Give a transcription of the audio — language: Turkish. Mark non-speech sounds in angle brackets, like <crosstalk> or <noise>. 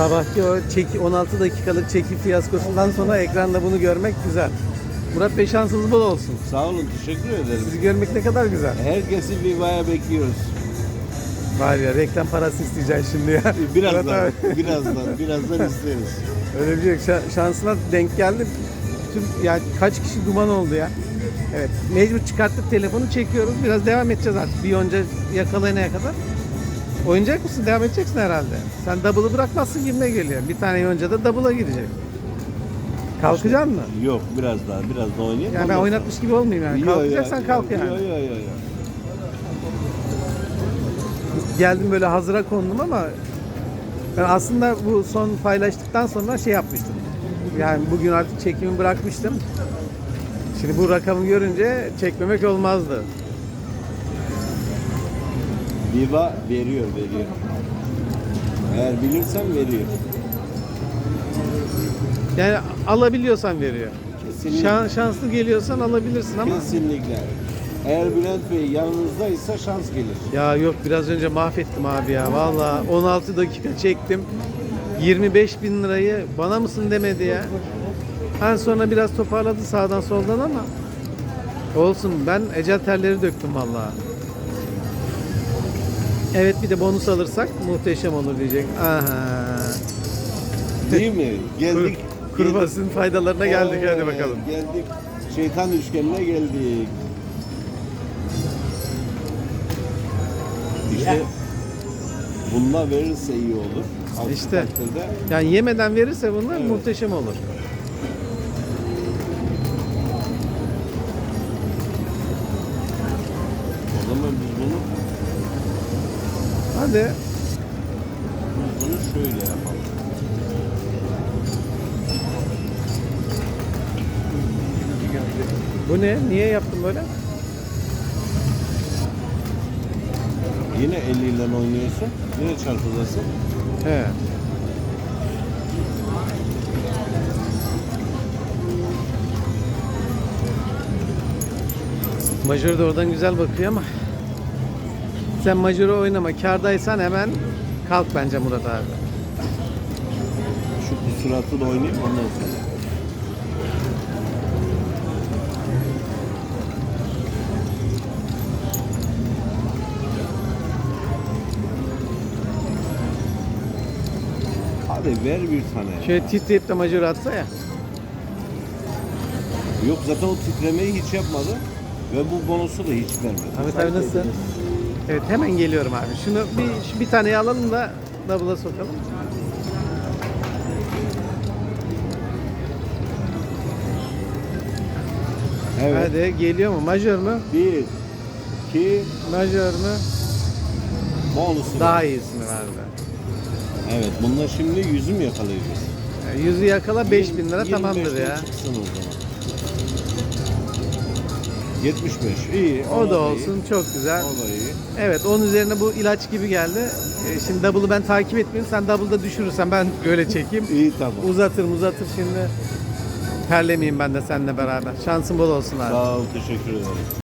Sabahki o çeki 16 dakikalık çeki fiyaskosundan sonra ekranda bunu görmek güzel. Murat Bey şansınız bol olsun. Sağ olun, teşekkür ederim. Sizi görmek ne kadar güzel. Herkesi Viva'ya bekliyoruz. Var ya reklam parası isteyeceksin şimdi ya. <laughs> Murat Birazdan, abi. <laughs> birazdan, birazdan isteriz. Öyle bir şey yok. Şa- şansına denk geldi. Tüm, yani kaç kişi duman oldu ya. Evet. Mecbur çıkarttık telefonu çekiyoruz. Biraz devam edeceğiz artık. Bir yonca yakalayana kadar. Oynayacak mısın? Devam edeceksin herhalde. Sen double'ı bırakmazsın gibime geliyor. Bir tane yonca da double'a gidecek. Kalkacak mı? Yok, biraz daha, biraz daha oynayayım. Yani ben ondan oynatmış gibi olmayayım yani. Yo, Kalkacaksan yo, kalk yo, yani. Yo, yo, yo, yo. Geldim böyle hazıra kondum ama ben aslında bu son paylaştıktan sonra şey yapmıştım. Yani bugün artık çekimi bırakmıştım. Şimdi bu rakamı görünce çekmemek olmazdı. Viva veriyor, veriyor. Eğer bilirsen veriyor. Yani alabiliyorsan veriyor. Kesinlikle. Şan- şanslı geliyorsan alabilirsin ama. Kesinlikle. Eğer Bülent Bey yanınızdaysa şans gelir. Ya yok biraz önce mahvettim abi ya. Valla 16 dakika çektim. 25 bin lirayı bana mısın demedi ya. En sonra biraz toparladı sağdan soldan ama olsun ben ecel terleri döktüm valla. Evet bir de bonus alırsak muhteşem olur diyecek. Aha. Değil mi? Geldik. Kur, kurbasının faydalarına geldik hadi bakalım. Geldik. Şeytan üçgenine geldik. İşte bununla verirse iyi olur. Aksi İşte. takdirde Yani yemeden verirse bunlar Evet. muhteşem olur. Hadi. bunu şöyle yapalım. Bu ne? Niye yaptın böyle? Yine eliyle oynuyorsun. Yine çarpılasın. He. Majör de oradan güzel bakıyor ama sen majörü oynama. Kardaysan hemen kalk bence Murat abi. Şu kusuratını oynayayım ondan sonra. Hadi ver bir tane. Şöyle titreyip de majörü atsa ya. Yok zaten o titremeyi hiç yapmadı. Ve bu bonusu da hiç vermedi. Ahmet abi nasılsın? Evet hemen geliyorum abi. Şunu bir, şu bir taneyi alalım da double'a sokalım. Evet. Hadi geliyor mu? Majör mü? Bir, iki, Majör mü? bonusu. Daha iyisini verdi. Evet bununla şimdi yüzüm yakalayacağız. Yani yüzü yakala 5000 lira 25'ten tamamdır ya. Çıksın o zaman. 75 iyi. O da iyi, olsun çok güzel. O da iyi. Evet onun üzerine bu ilaç gibi geldi. Ee, Şimdi double'ı ben takip etmeyeyim. Sen double'da düşürürsen ben böyle çekeyim. İyi tamam. Uzatır uzatır şimdi. Terlemeyeyim ben de seninle beraber. Şansın bol olsun abi. Sağ ol teşekkür ederim.